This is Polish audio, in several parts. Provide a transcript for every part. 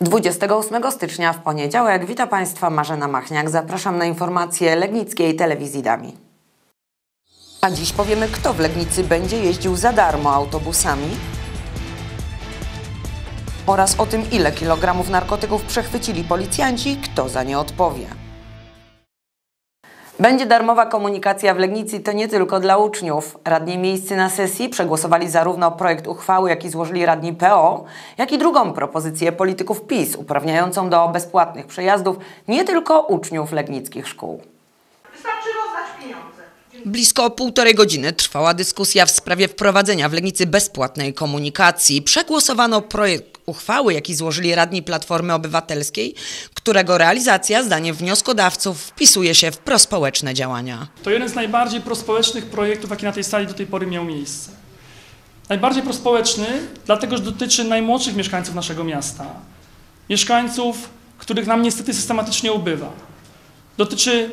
28 stycznia w poniedziałek. Witam Państwa Marzena Machniak. Zapraszam na informacje Legnickiej Telewizji Dami. A dziś powiemy, kto w Legnicy będzie jeździł za darmo autobusami oraz o tym, ile kilogramów narkotyków przechwycili policjanci, kto za nie odpowie. Będzie darmowa komunikacja w Legnicy to nie tylko dla uczniów. Radni miejscy na sesji przegłosowali zarówno projekt uchwały, jaki złożyli radni PO, jak i drugą propozycję polityków PiS uprawniającą do bezpłatnych przejazdów nie tylko uczniów legnickich szkół. Wystarczy rozdać pieniądze. Blisko półtorej godziny trwała dyskusja w sprawie wprowadzenia w Legnicy bezpłatnej komunikacji. Przegłosowano projekt uchwały, jaki złożyli radni Platformy Obywatelskiej, którego realizacja, zdaniem wnioskodawców, wpisuje się w prospołeczne działania. To jeden z najbardziej prospołecznych projektów, jaki na tej sali do tej pory miał miejsce. Najbardziej prospołeczny, dlatego że dotyczy najmłodszych mieszkańców naszego miasta. Mieszkańców, których nam niestety systematycznie ubywa. Dotyczy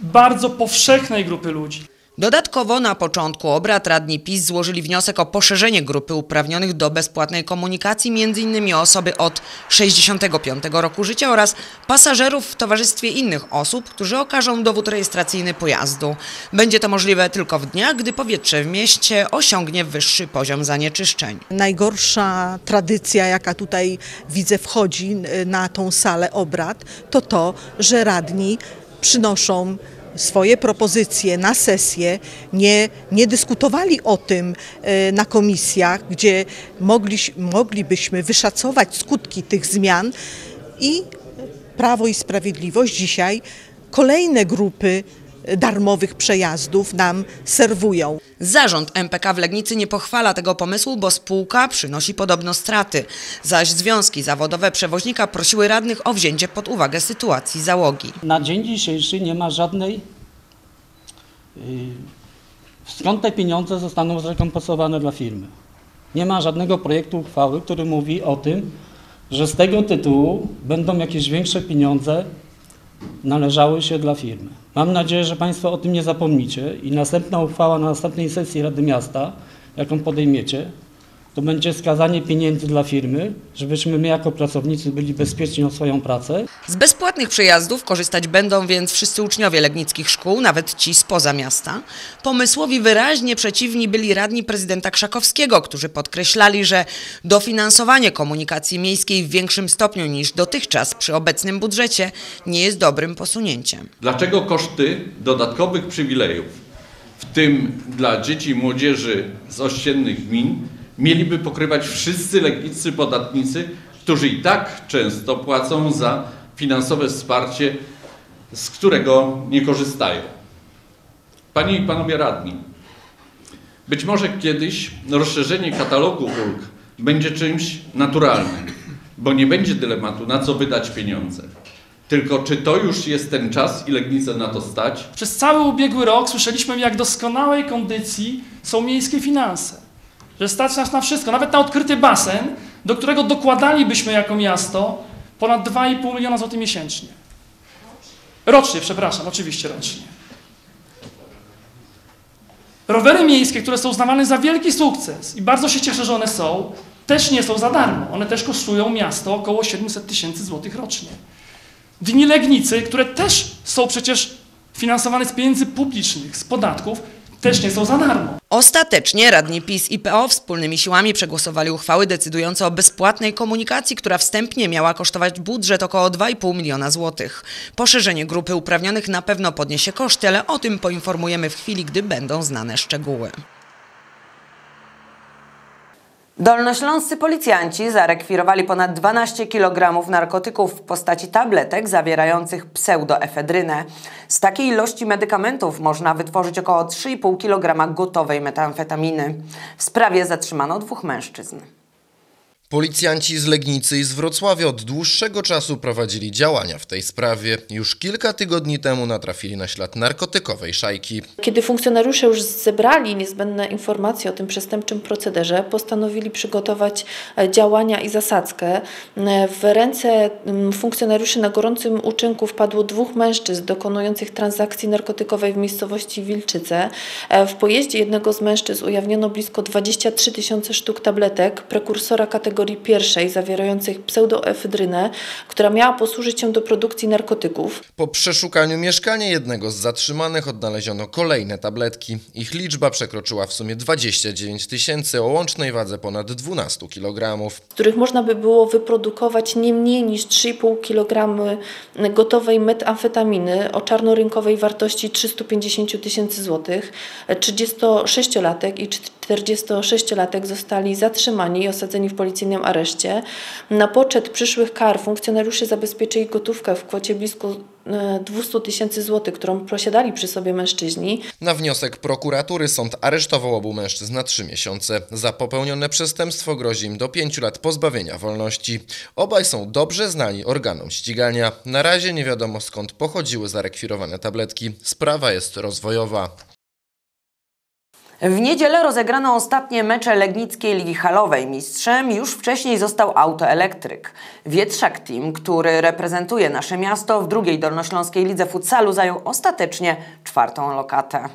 bardzo powszechnej grupy ludzi. Dodatkowo na początku obrad radni PiS złożyli wniosek o poszerzenie grupy uprawnionych do bezpłatnej komunikacji, m.in. osoby od 65 roku życia oraz pasażerów w towarzystwie innych osób, którzy okażą dowód rejestracyjny pojazdu. Będzie to możliwe tylko w dniach, gdy powietrze w mieście osiągnie wyższy poziom zanieczyszczeń. Najgorsza tradycja, jaka tutaj widzę wchodzi y, na tą salę obrad, to to, że radni przynoszą swoje propozycje na sesję, nie, nie dyskutowali o tym e, na komisjach, gdzie mogli, moglibyśmy wyszacować skutki tych zmian i Prawo i Sprawiedliwość dzisiaj kolejne grupy darmowych przejazdów nam serwują. Zarząd MPK w Legnicy nie pochwala tego pomysłu, bo spółka przynosi podobno straty, zaś związki zawodowe przewoźnika prosiły radnych o wzięcie pod uwagę sytuacji załogi. Na dzień dzisiejszy nie ma żadnej yy, skąd te pieniądze zostaną zrekompensowane dla firmy. Nie ma żadnego projektu uchwały, który mówi o tym, że z tego tytułu będą jakieś większe pieniądze należały się dla firmy. Mam nadzieję, że Państwo o tym nie zapomnicie i następna uchwała na następnej sesji Rady Miasta, jaką podejmiecie, to będzie skazanie pieniędzy dla firmy, żebyśmy my jako pracownicy byli bezpieczni o swoją pracę. Z bezpłatnych przejazdów korzystać będą więc wszyscy uczniowie legnickich szkół, nawet ci spoza miasta. Pomysłowi wyraźnie przeciwni byli radni prezydenta Krzakowskiego, którzy podkreślali, że dofinansowanie komunikacji miejskiej w większym stopniu niż dotychczas przy obecnym budżecie nie jest dobrym posunięciem. Dlaczego koszty dodatkowych przywilejów, w tym dla dzieci i młodzieży z ościennych gmin, mieliby pokrywać wszyscy legniccy podatnicy, którzy i tak często płacą za finansowe wsparcie, z którego nie korzystają. Panie i Panowie Radni, być może kiedyś rozszerzenie katalogu ulg będzie czymś naturalnym, bo nie będzie dylematu, na co wydać pieniądze. Tylko czy to już jest ten czas i Legnicę na to stać? Przez cały ubiegły rok słyszeliśmy, jak doskonałej kondycji są miejskie finanse że stać nas na wszystko, nawet na odkryty basen, do którego dokładalibyśmy jako miasto ponad 2,5 miliona złotych miesięcznie. Rocznie, przepraszam, oczywiście rocznie. Rowery miejskie, które są uznawane za wielki sukces i bardzo się cieszę, że one są, też nie są za darmo. One też kosztują miasto około 700 tysięcy złotych rocznie. Dni Legnicy, które też są przecież finansowane z pieniędzy publicznych, z podatków, też nie są za darmo. Ostatecznie radni PiS i PO wspólnymi siłami przegłosowali uchwały decydujące o bezpłatnej komunikacji, która wstępnie miała kosztować budżet około 2,5 miliona złotych. Poszerzenie grupy uprawnionych na pewno podniesie koszty, ale o tym poinformujemy w chwili, gdy będą znane szczegóły. Dolnośląscy policjanci zarekwirowali ponad 12 kg narkotyków w postaci tabletek zawierających pseudoefedrynę. Z takiej ilości medykamentów można wytworzyć około 3,5 kg gotowej metamfetaminy. W sprawie zatrzymano dwóch mężczyzn. Policjanci z Legnicy i z Wrocławia od dłuższego czasu prowadzili działania w tej sprawie. Już kilka tygodni temu natrafili na ślad narkotykowej szajki. Kiedy funkcjonariusze już zebrali niezbędne informacje o tym przestępczym procederze, postanowili przygotować e, działania i zasadzkę. W ręce funkcjonariuszy na gorącym uczynku wpadło dwóch mężczyzn dokonujących transakcji narkotykowej w miejscowości Wilczyce. E, w pojeździe jednego z mężczyzn ujawniono blisko 23 tysiące sztuk tabletek prekursora kategorii kategorii pierwszej zawierających pseudoefedrynę, która miała posłużyć się do produkcji narkotyków. Po przeszukaniu mieszkania jednego z zatrzymanych odnaleziono kolejne tabletki. Ich liczba przekroczyła w sumie 29 tysięcy o łącznej wadze ponad 12 kg. z których można by było wyprodukować nie mniej niż 3,5 kg gotowej metamfetaminy o czarnorynkowej wartości 350 tysięcy złotych. 36-latek i 46-latek zostali zatrzymani i osadzeni w policyjnym areszcie. Na poczet przyszłych kar funkcjonariusze zabezpieczyli gotówkę w kwocie blisko e, 200 tysięcy złotych, którą posiadali przy sobie mężczyźni. Na wniosek prokuratury sąd aresztował obu mężczyzn na trzy miesiące. Za popełnione przestępstwo grozi im do pięciu lat pozbawienia wolności. Obaj są dobrze znani organom ścigania. Na razie nie wiadomo skąd pochodziły zarekwirowane tabletki. Sprawa jest rozwojowa. W niedzielę rozegrano ostatnie mecze Legnickiej Ligi Halowej. Mistrzem już wcześniej został Autoelektryk. Wietrzak Team, który reprezentuje nasze miasto w drugiej Dolnośląskiej Lidze Futsalu, zajął ostatecznie czwartą lokatę.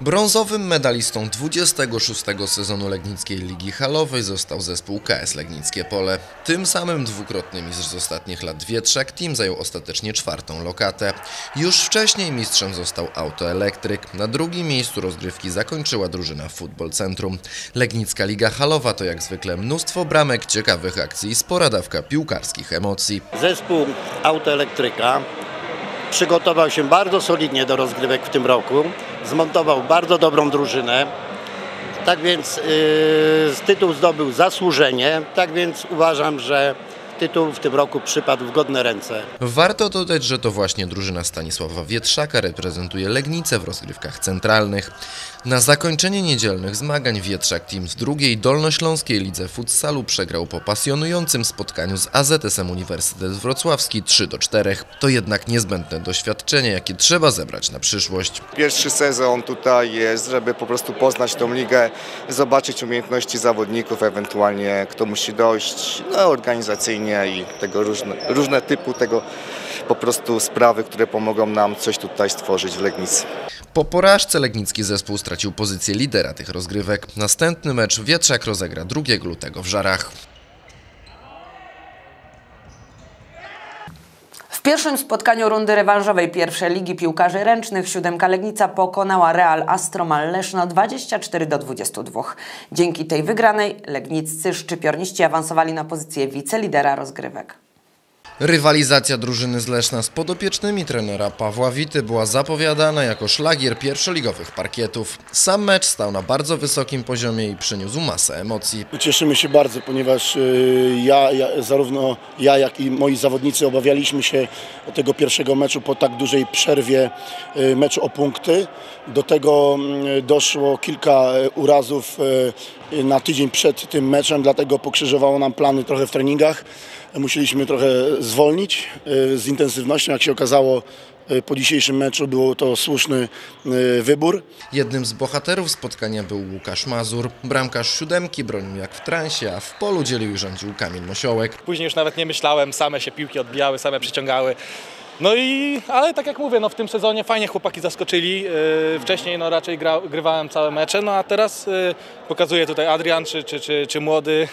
Brązowym medalistą 26 sezonu Legnickiej Ligi Halowej został zespół KS Legnickie Pole. Tym samym dwukrotny mistrz z ostatnich lat Wietrzak Team zajął ostatecznie czwartą lokatę. Już wcześniej mistrzem został Autoelektryk. Na drugim miejscu rozgrywki zakończyła drużyna Futbol Centrum. Legnicka Liga Halowa to jak zwykle mnóstwo bramek, ciekawych akcji i spora dawka piłkarskich emocji. Zespół autoelektryka przygotował się bardzo solidnie do rozgrywek w tym roku. Zmontował bardzo dobrą drużynę. Tak więc yy, tytuł zdobył zasłużenie. Tak więc uważam, że tytuł w tym roku przypadł w godne ręce. Warto dodać, że to właśnie drużyna Stanisława Wietrzaka reprezentuje Legnicę w rozgrywkach centralnych. Na zakończenie niedzielnych zmagań Wietrzak Team w drugiej Dolnośląskiej Lidze Futsalu przegrał po pasjonującym spotkaniu z AZS-em Uniwersytet Wrocławski 3 do 4. To jednak niezbędne doświadczenie, jakie trzeba zebrać na przyszłość. Pierwszy sezon tutaj jest, żeby po prostu poznać tą ligę, zobaczyć umiejętności zawodników, ewentualnie kto musi dojść, no organizacyjnie i tego różne, różne typu tego po prostu sprawy, które pomogą nam coś tutaj stworzyć w Legnicy. Po porażce legnicki zespół stracił pozycję lidera tych rozgrywek. Następny mecz Wietrzak rozegra 2 lutego w Żarach. W pierwszym spotkaniu rundy rewanżowej pierwszej ligi piłkarzy ręcznych siódemka Legnica pokonała Real Astromal Leszno 24 do 22. Dzięki tej wygranej legniccy szczypiorniści awansowali na pozycję wicelidera rozgrywek. Rywalizacja drużyny z Leszna z podopiecznymi trenera Pawła Wity była zapowiadana jako szlagier pierwszoligowych parkietów. Sam mecz stał na bardzo wysokim poziomie i przyniósł masę emocji. Cieszymy się bardzo, ponieważ y, ja, ja, zarówno ja, jak i moi zawodnicy obawialiśmy się tego pierwszego meczu po tak dużej przerwie y, meczu o punkty. Do tego mm, doszło kilka y, urazów na tydzień przed tym meczem, dlatego pokrzyżowało nam plany trochę w treningach. Musieliśmy trochę zwolnić y, z intensywnością, jak się okazało y, po dzisiejszym meczu był to słuszny y, wybór. Jednym z bohaterów spotkania był Łukasz Mazur. Bramkarz siódemki bronił jak w transie, a w polu dzielił i rządził Kamil Mosiołek. Później już nawet nie myślałem, same się piłki odbijały, same przyciągały. No i, ale tak jak mówię, no w tym sezonie fajnie chłopaki zaskoczyli. Yy, wcześniej no raczej gra, grywałem całe mecze, no a teraz yy, pokazuje tutaj Adrian czy, czy, czy, czy młody,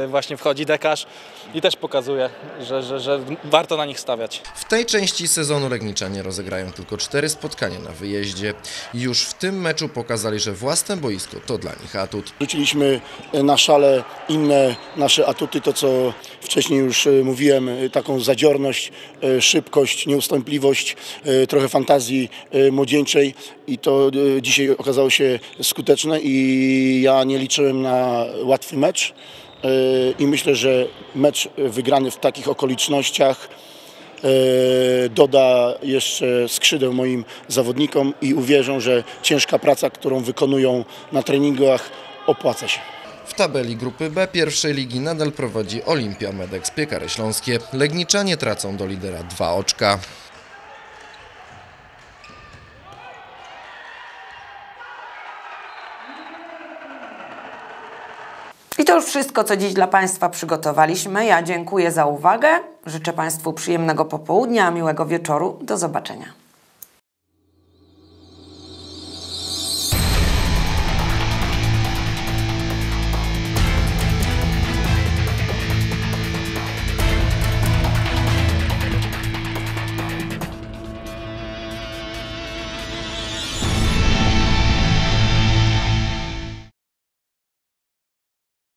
yy, właśnie wchodzi dekarz i też pokazuje, że, że, że warto na nich stawiać. W tej części sezonu Legniczanie rozegrają tylko cztery spotkania na wyjeździe. Już w tym meczu pokazali, że własne boisko to dla nich atut. Rzuciliśmy na szale inne nasze atuty, to co wcześniej już mówiłem, taką zadziorność, y, szybkość, nieustępliwość, y, trochę fantazji y, młodzieńczej i to y, dzisiaj okazało się skuteczne i ja nie liczyłem na łatwy mecz i myślę, że mecz wygrany w takich okolicznościach doda jeszcze skrzydeł moim zawodnikom i uwierzą, że ciężka praca, którą wykonują na treningach opłaca się. W tabeli grupy B pierwszej ligi nadal prowadzi Olimpia Medex Piekary Śląskie. Legniczanie tracą do lidera dwa oczka. I to już wszystko, co dziś dla Państwa przygotowaliśmy. Ja dziękuję za uwagę. Życzę Państwu przyjemnego popołudnia, miłego wieczoru. Do zobaczenia.